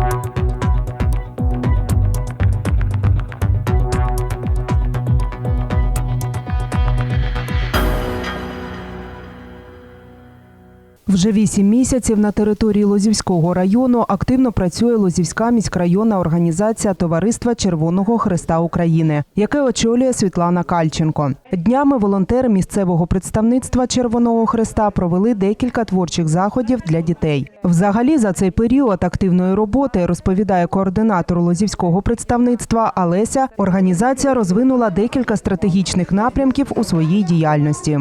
thank you Вже вісім місяців на території Лозівського району активно працює Лозівська міськрайонна організація Товариства Червоного Христа України, яке очолює Світлана Кальченко. Днями волонтери місцевого представництва Червоного Христа провели декілька творчих заходів для дітей. Взагалі, за цей період активної роботи розповідає координатор Лозівського представництва Алеся. Організація розвинула декілька стратегічних напрямків у своїй діяльності.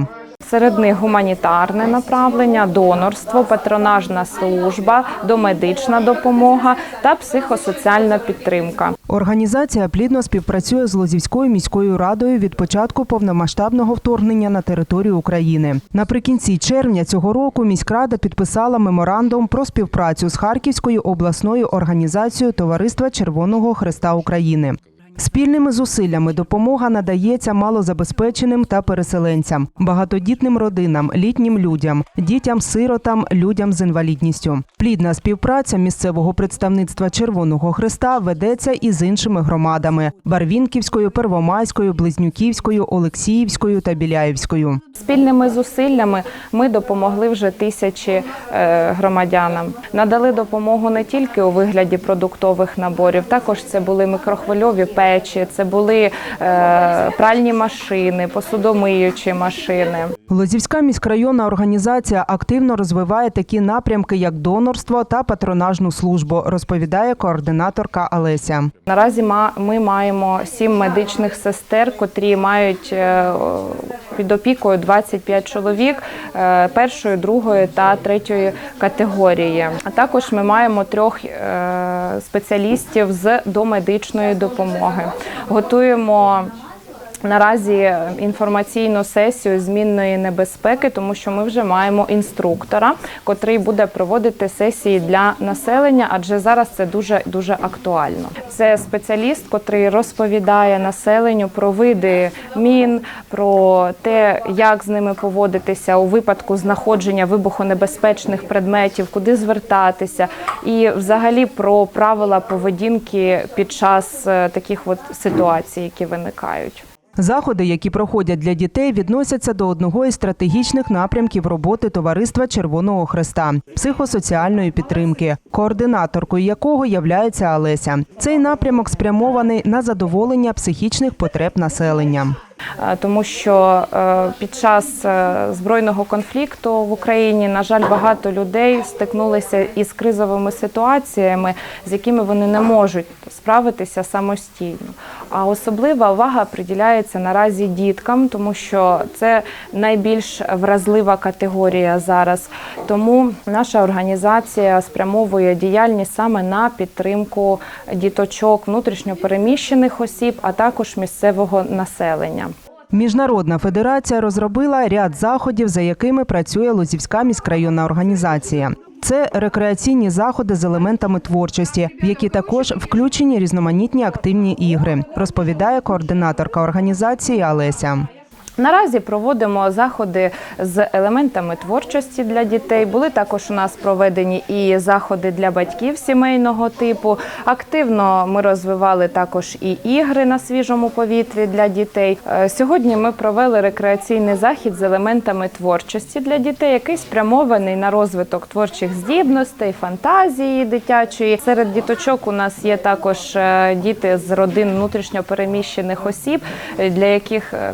Серед них гуманітарне направлення, донорство, патронажна служба, домедична допомога та психосоціальна підтримка. Організація плідно співпрацює з Лозівською міською радою від початку повномасштабного вторгнення на територію України. Наприкінці червня цього року міськрада підписала меморандум про співпрацю з Харківською обласною організацією Товариства Червоного Христа України. Спільними зусиллями допомога надається малозабезпеченим та переселенцям, багатодітним родинам, літнім людям, дітям-сиротам, людям з інвалідністю. Плідна співпраця місцевого представництва Червоного Христа ведеться і з іншими громадами: Барвінківською, Первомайською, Близнюківською, Олексіївською та Біляївською. Спільними зусиллями ми допомогли вже тисячі е, громадянам. Надали допомогу не тільки у вигляді продуктових наборів, також це були микрохвильові печі, це були е, пральні машини, посудомиючі машини. Лозівська міськрайонна організація активно розвиває такі напрямки, як донорство та патронажну службу, розповідає координаторка Алеся. Наразі ми маємо сім медичних сестер, котрі мають е, під опікою 25 чоловік е, першої, другої та третьої категорії. А також ми маємо трьох е, спеціалістів з домедичної допомоги. Готуємо. Наразі інформаційну сесію змінної небезпеки, тому що ми вже маємо інструктора, котрий буде проводити сесії для населення, адже зараз це дуже дуже актуально. Це спеціаліст, котрий розповідає населенню про види мін, про те, як з ними поводитися у випадку знаходження вибухонебезпечних предметів, куди звертатися, і взагалі про правила поведінки під час е, таких от ситуацій, які виникають. Заходи, які проходять для дітей, відносяться до одного із стратегічних напрямків роботи Товариства Червоного Хреста психосоціальної підтримки, координаторкою якого являється Алеся. Цей напрямок спрямований на задоволення психічних потреб населення. Е, тому що е, під час е, збройного конфлікту в Україні, на жаль, багато людей стикнулися із кризовими ситуаціями, з якими вони не можуть справитися самостійно. А особлива увага приділяється наразі діткам, тому що це найбільш вразлива категорія зараз. Тому наша організація спрямовує діяльність саме на підтримку діточок внутрішньопереміщених осіб, а також місцевого населення. Міжнародна федерація розробила ряд заходів, за якими працює Лозівська міськрайонна організація. Це рекреаційні заходи з елементами творчості, в які також включені різноманітні активні ігри, розповідає координаторка організації Алеся. Наразі проводимо заходи з елементами творчості для дітей. Були також у нас проведені і заходи для батьків сімейного типу. Активно ми розвивали також і ігри на свіжому повітрі для дітей. Е, Сьогодні ми провели рекреаційний захід з елементами творчості для дітей, який спрямований на розвиток творчих здібностей, фантазії дитячої. Серед діточок у нас є також е, діти з родин внутрішньопереміщених осіб, для яких е,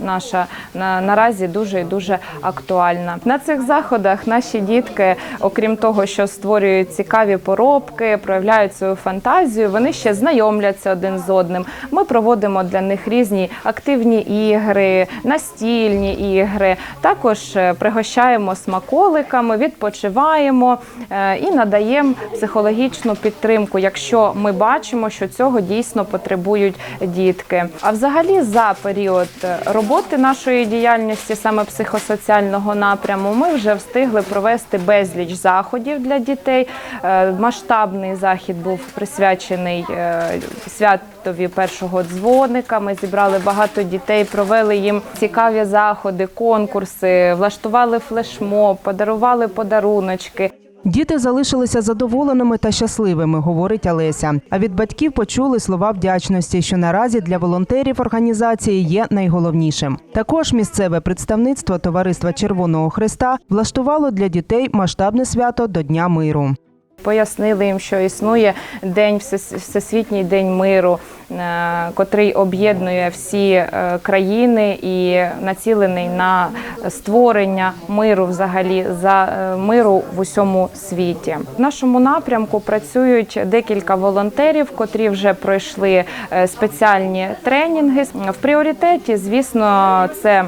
наша на, наразі дуже і дуже актуальна. На цих заходах наші дітки, окрім того, що створюють цікаві поробки, проявляють свою фантазію, вони ще знайомляться один з одним. Ми проводимо для них різні активні ігри, настільні ігри. Також е, пригощаємо смаколиками, відпочиваємо е, і надаємо психологічну підтримку, якщо ми бачимо, що цього дійсно потребують дітки. А взагалі за період е, роботи нашої діяльності, саме психосоціального напряму, ми вже встигли провести безліч заходів для дітей. Е, Масштабний захід був присвячений е, святові першого дзвоника. Ми зібрали багато дітей, провели їм цікаві заходи, конкурси, влаштували флешмоб, подарували подаруночки. Діти залишилися задоволеними та щасливими, говорить Олеся. А від батьків почули слова вдячності, що наразі для волонтерів організації є найголовнішим. Також місцеве представництво Товариства Червоного Христа влаштувало для дітей масштабне свято до Дня миру. Пояснили їм, що існує день Всесвітній день миру, е, котрий об'єднує всі е, країни і націлений на створення миру взагалі за е, миру в усьому світі. В нашому напрямку працюють декілька волонтерів, котрі вже пройшли спеціальні тренінги. В пріоритеті, звісно, це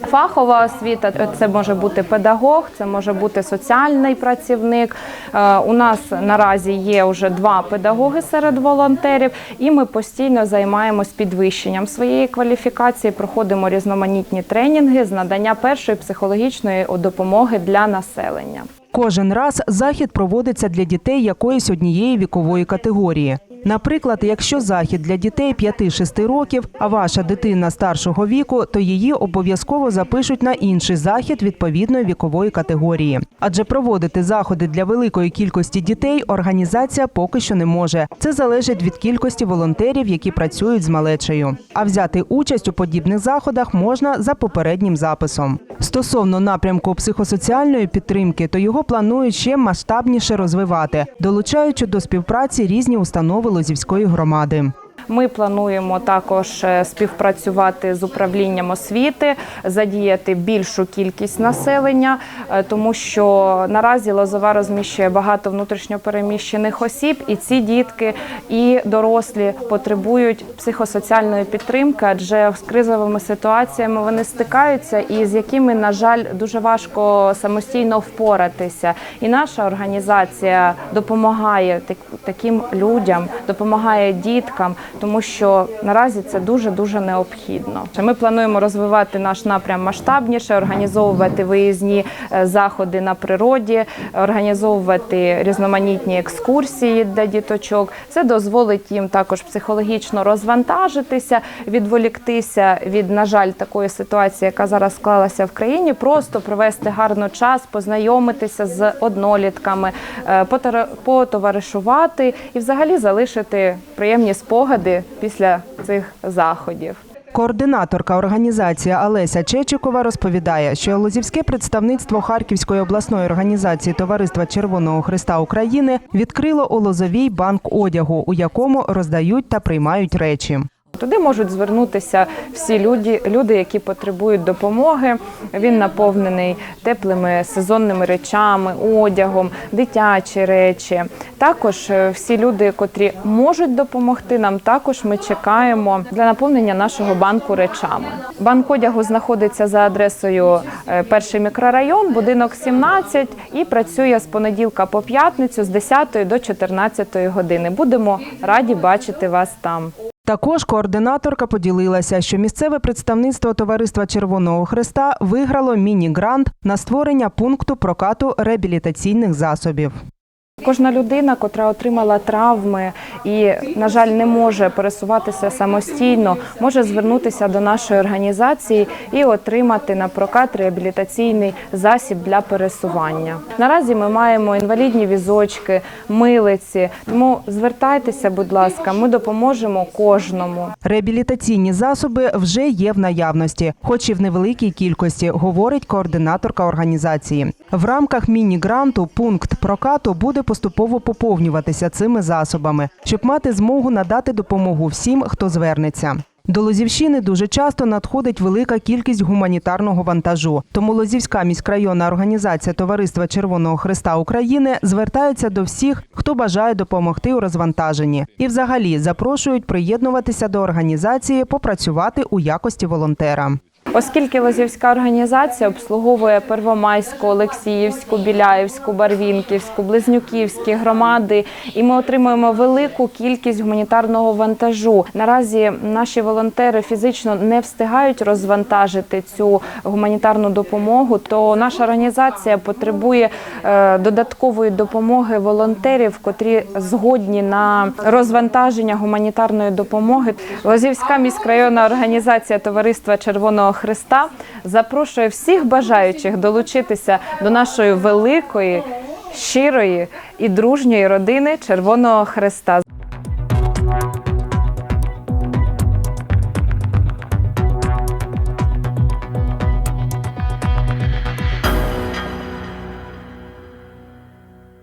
Фахова освіта це може бути педагог, це може бути соціальний працівник. Е, У нас наразі є вже два педагоги серед волонтерів, і ми постійно займаємось підвищенням своєї кваліфікації. Проходимо різноманітні тренінги з надання першої психологічної допомоги для населення. Кожен раз захід проводиться для дітей якоїсь однієї вікової категорії. Наприклад, якщо захід для дітей 5-6 років, а ваша дитина старшого віку, то її обов'язково запишуть на інший захід відповідної вікової категорії. Адже проводити заходи для великої кількості дітей організація поки що не може. Це залежить від кількості волонтерів, які працюють з малечею. А взяти участь у подібних заходах можна за попереднім записом. Стосовно напрямку психосоціальної підтримки, то його планують ще масштабніше розвивати, долучаючи до співпраці різні установи Лозівської громади. Ми плануємо також е, співпрацювати з управлінням освіти, задіяти більшу кількість населення, е, тому що наразі Лозова розміщує багато внутрішньопереміщених осіб, і ці дітки і дорослі потребують психосоціальної підтримки, адже з кризовими ситуаціями вони стикаються і з якими, на жаль, дуже важко самостійно впоратися. І наша організація допомагає таким людям, допомагає діткам, тому що наразі це дуже дуже необхідно. Ми плануємо розвивати наш напрям масштабніше, організовувати виїзні е, заходи на природі, організовувати різноманітні екскурсії для діточок. Це дозволить їм також психологічно розвантажитися, відволіктися від, на жаль, такої ситуації, яка зараз склалася в країні, просто провести гарно час, познайомитися з однолітками, е, потоваришувати і взагалі залишити приємні спогади після цих заходів. Координаторка організації Олеся Чечикова розповідає, що Лозівське представництво Харківської обласної організації Товариства Червоного Христа України відкрило у Лозовій банк одягу, у якому роздають та приймають речі. Туди можуть звернутися всі люди, люди, які потребують допомоги. Він наповнений теплими сезонними речами, одягом, дитячі речі. Також е, всі люди, котрі можуть допомогти нам, також ми чекаємо для наповнення нашого банку речами. Банк одягу знаходиться за адресою е, перший мікрорайон, будинок 17 і працює з понеділка по п'ятницю з 10 до 14 години. Будемо раді бачити вас там. Також координаторка поділилася, що місцеве представництво Товариства Червоного Христа виграло міні-грант на створення пункту прокату реабілітаційних засобів. Кожна людина, котра отримала травми і, на жаль, не може пересуватися самостійно, може звернутися до нашої організації і отримати на прокат реабілітаційний засіб для пересування. Наразі ми маємо інвалідні візочки, милиці. Тому звертайтеся, будь ласка, ми допоможемо кожному. Реабілітаційні засоби вже є в наявності, хоч і в невеликій кількості, говорить координаторка організації. В рамках міні-гранту пункт прокату буде поступово поповнюватися цими засобами, щоб мати змогу надати допомогу всім, хто звернеться. До Лозівщини дуже часто надходить велика кількість гуманітарного вантажу. Тому Лозівська міськрайонна організація Товариства Червоного Христа України звертається до всіх, хто бажає допомогти у розвантаженні, і взагалі запрошують приєднуватися до організації, попрацювати у якості волонтера. Оскільки Лозівська організація обслуговує Первомайську, Олексіївську, Біляївську, Барвінківську, Близнюківські громади, і ми отримуємо велику кількість гуманітарного вантажу. Наразі наші волонтери фізично не встигають розвантажити цю гуманітарну допомогу. То наша організація потребує е, додаткової допомоги волонтерів, котрі згодні на розвантаження гуманітарної допомоги. Лозівська міськрайонна організація Товариства Червоного Христа запрошує всіх бажаючих долучитися до нашої великої щирої і дружньої родини Червоного Хреста.